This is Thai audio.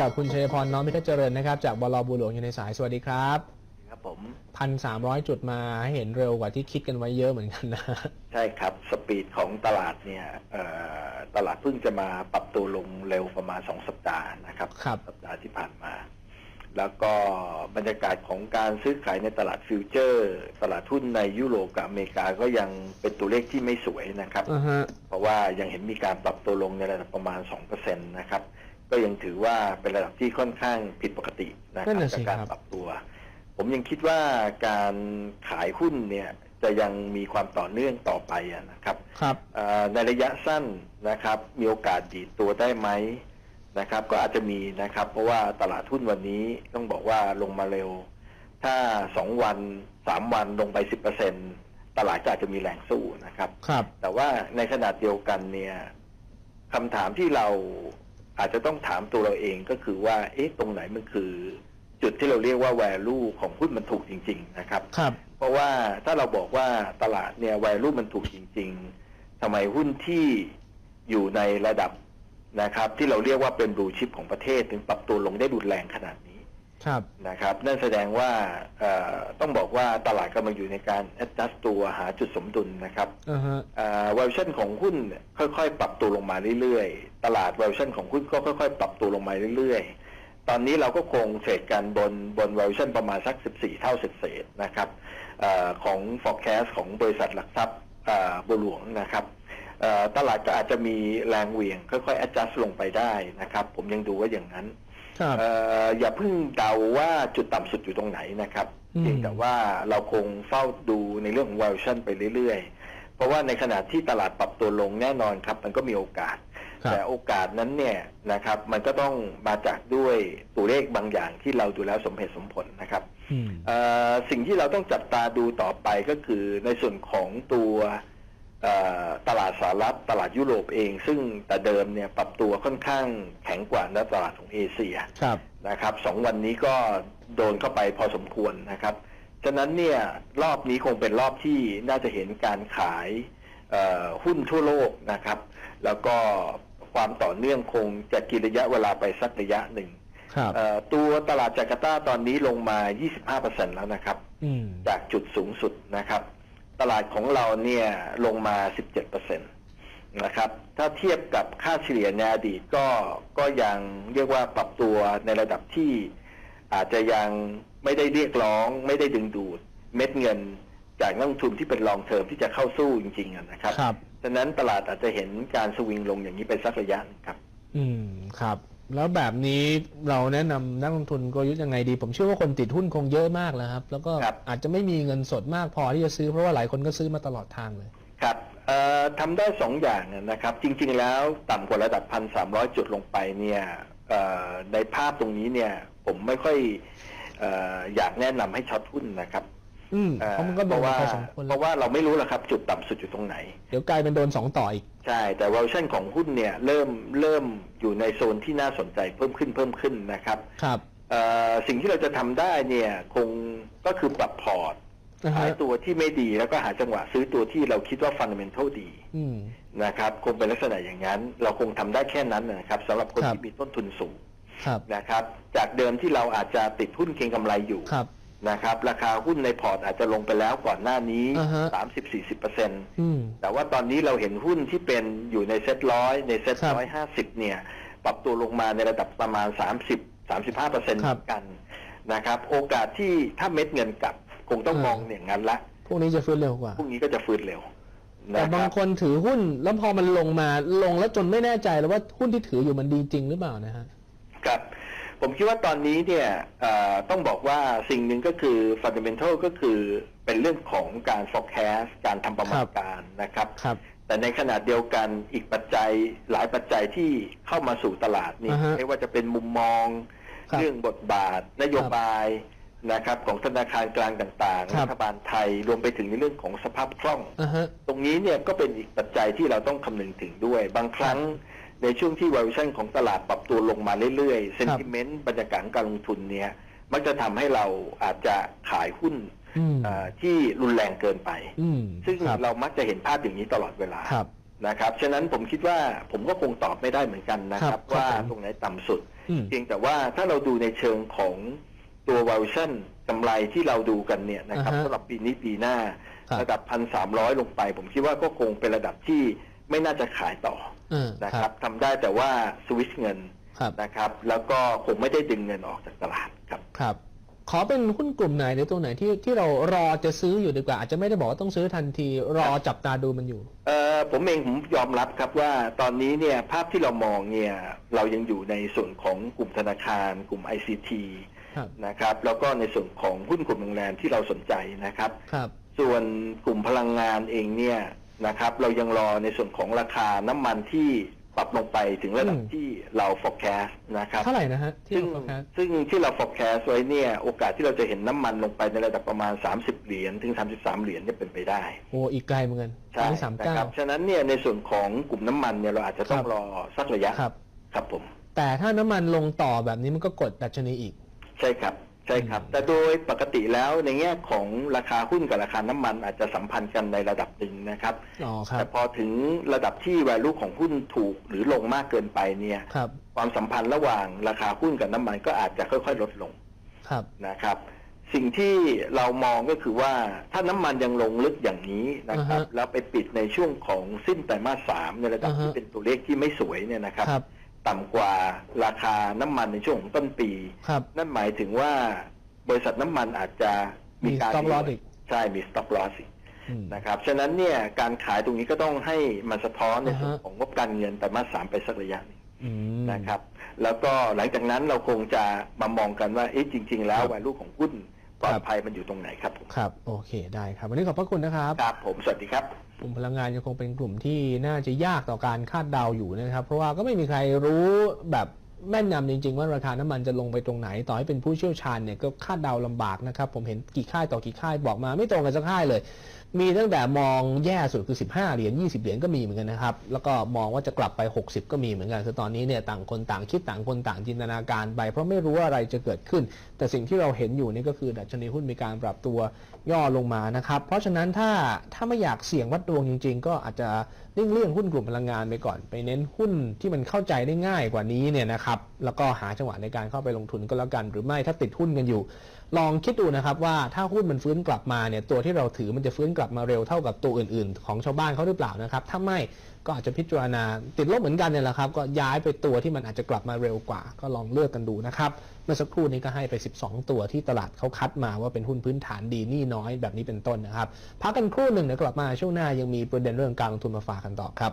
กับคุณชัยพรน้อมพิทักษ์เจริญนะครับจากบลบูหลวงอยู่ในสายสวัสดีครับครับผมพันสามร้อยจุดมาให้เห็นเร็วกว่าที่คิดกันไว้เยอะเหมือนกันนะ ใช่ครับ สปีดของตลาดเนี่ยเอ่อตลาดเพิ่งจะมาปรับตัวลงเร็วประมาณ2สัปดาห์นะครับครับสัปดาห์ที่ผ่านมา แล้วก็บรรยากาศของการซื้อขายในตลาดฟิวเจอร์ ตลาดหุ้นในยุโรปกับอเมริกาก็ยังเป็นตัวเลขที่ไม่สวยนะครับอ่าฮะเพราะว่ายังเห็นมีการปรับตัวลงในระดับประมาณ2%นะครับ ก็ยังถือว่าเป็นระดับที่ค่อนข้างผิดปกตินะคนั่รับนน่ะจากสิการครับ ปรับตัว ผมยังคิดว่าการขายหุ้นเนี่ยจะยังมีความต่อเนื่องต่อไปอะนะครับ ครับ เอ่อในระยะสั้นนะครับมีโอกาสดีดตัวได้ไหมนะครับ ก็อาจจะมีนะครับ เพราะว่าตลาดหุ้นวันนี้ต้องบอกว่าลงมาเร็ว ถ้าสองวันสามวันลงไปสิบเปอร์เซ็นตลาดก็อาจจะมีแรงสู้นะครับ ครับ แต่ว่าในขนาดเดียวกันเนี่ยคำถามที่เรา อาจจะต้องถามตัวเราเองก็คือว่า เอ๊ะตรงไหนมันคือ จุดที่เราเรียกว่า value ของหุ้นมันถูกจริง ๆ นะครับ ครับ เพราะว่าถ้าเราบอกว่าตลาดเนี่ย value มันถูกจริง ๆทำไมหุ้นที่อยู่ในระดับนะครับ ที่เราเรียกว่าเป็น blue chip ของประเทศถึงปรับตัวลงได้รุนแรงขนาดนี้ ครับนะครับ นั่นแสดงว่าเอ่อต้องบอกว่าตลาดกำลังอยู่ในการ adjust ตัวหาจุดสมดุลนะครับอ่าฮะว a l u a t i o n ของหุ้นเนี่ยค่อยๆ ปรับตัวลงมาเรื่อยๆ ตลาด valuation ของหุ้นก็ค่อยๆ ปรับตัวลงมาเรื่อยๆ ตอนนี้เราก็คงเทรดกันบนบน valuation ประมาณสัก 14 เท่าเศษๆนะครับเออของ forecast ของบริษัทหลักทรัพย์เอ่อบัวหลวงนะครับเอ่อตลาดก็อาจจะมีแรงเหวี่ยงค่อยๆ adjust ลงไปได้นะครับ ผมยังดูว่าอย่างนั้น ครับเอ่ออย่าเพิ่งเดาว่าจุดต่ำสุดอยู่ตรงไหนนะครับอืม เพียงแต่ว่าเราคงเฝ้าดูในเรื่องของ valuation ไปเรื่อยๆ เพราะว่าในขณะที่ตลาดปรับตัวลงแน่นอนครับ มันก็มีโอกาส ครับแต่โอกาสนั้นเนี่ยนะครับมันก็ต้องมาจากด้วยตัวเลขบางอย่างที่เราดูแล้วสมเหตุสมผลนะครับ อืม เอ่อสิ่งที่เราต้องจับตาดูต่อไปก็คือในส่วนของตัวเอ่อ ตลาดสหรัฐตลาดยุโรปเอง ซึ่งแต่เดิมเนี่ยปรับตัวค่อนข้างแข็งกว่าในตลาดของเอเชียครับนะครับสองวันนี้ก็โดนเข้าไปพอสมควรนะครับฉะนั้นเนี่ยรอบนี้คงเป็นรอบที่น่าจะเห็นการขายเอ่อหุ้นทั่วโลกนะครับ แล้วก็ความต่อเนื่องคงจะกินระยะเวลาไปสักระยะหนึ่งครับเอ่อตัวตลาดจาการ์ตาตอนนี้ลงมา 25%แล้วนะครับอืมจากจุดสูงสุดนะครับ ตลาดของเราเนี่ยลงมา 17%นะครับ ถ้าเทียบกับค่าเฉลี่ยในอดีตก็ก็ยังเรียกว่าปรับตัวในระดับที่อาจจะยังไม่ได้เรียกร้อง ไม่ได้ดึงดูดเม็ดเงิน จากนักลงทุนที่เป็นลองเทอมที่จะเข้าสู้จริงๆอะนะครับครับ ฉะนั้นตลาดอาจจะเห็นการสวิงลงอย่างนี้ไปสักระยะหนึ่งครับ อืม ครับ แล้วแบบนี้เราแนะนำนักลงทุนกลยุทธ์ยังไงดี ผมเชื่อว่าคนติดหุ้นคงเยอะมากแล้วครับ แล้วก็ครับ อาจจะไม่มีเงินสดมากพอที่จะซื้อเพราะว่าหลายคนก็ซื้อมาตลอดทางเลย ครับเอ่อทำได้สองอย่างนะครับ จริงๆแล้วต่ำกว่าระดับพันสามร้อยจุดลงไปเนี่ยเอ่อในภาพตรงนี้เนี่ยผมไม่ค่อยเอ่ออยากแนะนำให้ช็อตหุ้นนะครับ อืมอ่เพราะมันก็โดเพนราะว่าพอสมควรเพแล้วราะว่าเราไม่รู้หรอกครับ จุดต่ำสุดอยู่ตรงไหน เดี๋ยวกลายเป็นโดนสองต่ออีก ใช่ แต่ valuation ของหุ้นเนี่ยเริ่มเริ่มอยู่ในโซนที่น่าสนใจเพิ่มขึ้นเพิ่มขึ้นนะครับครับเอ่อสิ่งที่เราจะทำได้เนี่ยคงก็คือปรับพอร์ตนะหาฮะยตัวที่ไม่ดีแล้วก็หาจังหวะซื้อตัวที่เราคิดว่า fundamental ดี อืม นะครับคงเป็นลักษณะอย่างนั้น เราคงทำได้แค่นั้นนะครับสำหรับคนครับ ที่มีต้นทุนสูงครับนะครับ จากเดิมที่เราอาจจะติดหุ้นเก็งกำไรอยู่ ครับ นะครับ ราคาหุ้นในพอร์ตอาจจะลงไปแล้วก่อนหน้านี้อ่าฮะ30-40%เปอร์เซ็นต์ อืม แต่ว่าตอนนี้เราเห็นหุ้นที่เป็นอยู่ในเซ็ตร้อยในเซ็ตครับร้อยห้าสิบเนี่ย ปรับตัวลงมาในระดับประมาณ30-35เปอร์เซ็นต์คเหรับมือนกันนะครับ โอกาสที่ถ้าเม็ดเงินกลับ คงต้องอ่าม มองอย่างนั้นละพวกนี้จะฟื้นเร็วกว่า พรุ่งนี้ก็จะฟื้นเร็วแต่นะคบางรับคนถือหุ้นแล้วพอมันลงมาลงแล้วจนไม่แน่ใจแล้วว่าหุ้นที่ถืออยู่มันดีจริงหรือเปล่านะฮะครับ ผมคิดว่าตอนนี้เนี่ยเอ่อต้องบอกว่าสิ่งหนึ่งก็คือ fundamental ก็คือเป็นเรื่องของการ forecast การทำประมาครัณบการนะครับครับแต่ในขณะเดียวกันอีกปัจจัยหลายปัจจัยที่เข้ามาสู่ตลาดนี่อ่าฮะไม่ว่าจะเป็นมุมมองครับเรื่องบทบาท นโยบายนะครับของธนาคารกลางต่างครัๆบรัฐบาลไทยรวมไปถึงในเรื่องของสภาพคล่องอ่าฮะตรงนี้เนี่ยก็เป็นอีกปัจจัยที่เราต้องคำนึงถึงด้วย บางครั้ง ในช่วงที่ valuation ของตลาดปรับตัวลงมาเรื่อยๆ sentiment บรรยากาศการลงทุนเนี่ยมักจะทำให้เราอาจจะขายหุ้นอืมเอ่อที่รุนแรงเกินไป อืมซึ่งครับเรามักจะเห็นภาพอย่างนี้ตลอดเวลา ครับ นะครับ ฉะนั้นผมคิดว่าผมก็คงตอบไม่ได้เหมือนกันนะคครัรับบครับว่าผม ตรงไหนต่ำสุด อืม เพียงแต่ว่าถ้าเราดูในเชิงของตัวว a ลชั่นกำไรที่เราดูกันเนี่ยนะครับอ่าฮะสำหรับปีนี้ปีหน้า ครับ ระดับพันสามร้อยลงไป ผมคิดว่าก็คงเป็นระดับที่ไม่น่าจะขายต่อเออ นะคครัรับบทำได้แต่ว่าสวิชเงินครับนะครับ แล้วก็คงไม่ได้ดึงเงินออกจากตลาดครับครับขอเป็นหุ้นกลุ่มไหนหรือตัวไหนที่ที่เรารอจะซื้ออยู่ดีกว่า อาจจะไม่ได้บอกว่าต้องซื้อทันที รอจับตาดูมันอยู่เอ่อผมเองผมยอมรับครับว่าตอนนี้เนี่ยภาพที่เรามองเนี่ยเรายังอยู่ในส่วนของกลุ่มธนาคาร กลุ่ม ICT ครับนะครับแล้วก็ในส่วนของหุ้นกลุ่มโรงแรมที่เราสนใจนะครับครับ ส่วนกลุ่มพลังงานเองเนี่ย นะครับ เรายังรอในส่วนของราคาน้ำมันที่ปรับลงไปถึงระดับอืม ที่เรา forecast นะครับ เท่าไหร่นะฮะที่ซึ่งเรา forecast ซึ่งที่เรา forecast ไว้เนี่ยโอกาสที่เราจะเห็นน้ำมันลงไปในระดับประมาณ 30 เหรียญถึง 33 เหรียญเนี่ยเป็นไปได้ โอ้อีกไกลเหมือนกันใช่สามนะเก้า ครับฉะนั้นเนี่ยในส่วนของกลุ่มน้ำมันเนี่ยเราอาจจะต้องครับ รอสักระยะครับ ครับผม แต่ถ้าน้ำมันลงต่อแบบนี้มันก็กดดัชนีอีก ใช่ครับ ใช่ครับอืมแต่โดยปกติแล้วในแง่ของราคาหุ้นกับราคาน้ำมันอาจจะสัมพันธ์กันในระดับหนึ่งนะครับอ๋อครัแต่บพอถึงระดับที่ value ของหุ้นถูกหรือลงมากเกินไปเนี่ยครับความสัมพันธ์ระหว่างราคาหุ้นกับน้ำมันก็อาจจะค่อยๆ ลดลงครับนะครับ สิ่งที่เรามองก็คือว่าถ้าน้ำมันยังลงลึกอย่างนี้นะครับอ่าฮะแล้วไปปิดในช่วงของสิ้นไตรมาสสามในระดับอ่าฮะที่เป็นตัวเลขที่ไม่สวยเนี่ยนะครับครับ ต่ำกว่าราคาน้ำมันในช่วงของต้นปี ครับ นั่นหมายถึงว่าบริษัทน้ำมันอาจจะมีการมี stop loss อีก ใช่มี stop loss อีกอืม นะครับฉะนั้นเนี่ยการขายตรงนี้ก็ต้องให้มันสะท้อนในอ่าฮะ ส่วนของงบการเงินแต่มาสสามไปสักระยะหนึ่งอืม นะครับ แล้วก็หลังจากนั้นเราคงจะมามองกันว่าเอ๊ะจริง ๆ แล้วครับ วาลูของหุ้นปลอครัดบภัยมันอยู่ตรงไหนครับผมครับ โอเคได้ครับ วันนี้ขอบพระคุณนะครับ ครับผมสวัสดีครับ กลุ่มพลังงานยังคงเป็นกลุ่มที่น่าจะยากต่อการคาดเดาอยู่นะครับ เพราะว่าก็ไม่มีใครรู้แบบแม่นยำจริง ๆ ว่าราคาน้ำมันจะลงไปตรงไหน ต่อให้เป็นผู้เชี่ยวชาญเนี่ยก็คาดเดาลำบากนะครับ ผมเห็นกี่ค่ายต่อกี่ค่ายบอกมาไม่ตรงกันสักค่ายเลยมีตั้งแต่มองแย่สุดคือ 15 เหรียญ 20 เหรียญก็มีเหมือนกันนะครับ แล้วก็มองว่าจะกลับไป 60 ก็มีเหมือนกัน คือตอนนี้เนี่ยต่างคนต่างคิดต่างคนต่างจินตนาการไป เพราะไม่รู้ว่าอะไรจะเกิดขึ้น แต่สิ่งที่เราเห็นอยู่นี่ก็คือดัชนีหุ้นมีการปรับตัวย่อลงมานะครับ เพราะฉะนั้นถ้าถ้าไม่อยากเสี่ยงวัดดวงจริง ๆ ก็อาจจะเลี่ยงเลี่ยงหุ้นกลุ่มพลังงานไปก่อน ไปเน้นหุ้นที่มันเข้าใจได้ง่ายกว่านี้เนี่ยนะครับ แล้วก็หาจังหวะในการเข้าไปลงทุนก็แล้วกัน หรือไม่ถ้าติดหุ้นกันอยู่ลองคิดดูนะครับว่าถ้าหุ้นมันฟื้นกลับมาเนี่ยตัวที่เราถือมันจะฟื้นกลับมาเร็วเท่ากับตัวอื่น ๆ ของชาวบ้านเขาหรือเปล่านะครับ ถ้าไม่ก็อาจจะพิจารณาติดลบเหมือนกันเนี่ยแหละครับ ก็ย้ายไปตัวที่มันอาจจะกลับมาเร็วกว่า ก็ลองเลือกกันดูนะครับ เมื่อสักครู่นี้ก็ให้ไป 12 ตัวที่ตลาดเขาคัดมาว่าเป็นหุ้นพื้นฐานดีนี่น้อยแบบนี้เป็นต้นนะครับ พักกันครู่หนึ่งเดี๋ยวกลับมาช่วงหน้ายังมีประเด็นเรื่องการลงทุนมาฝากกันต่อครับ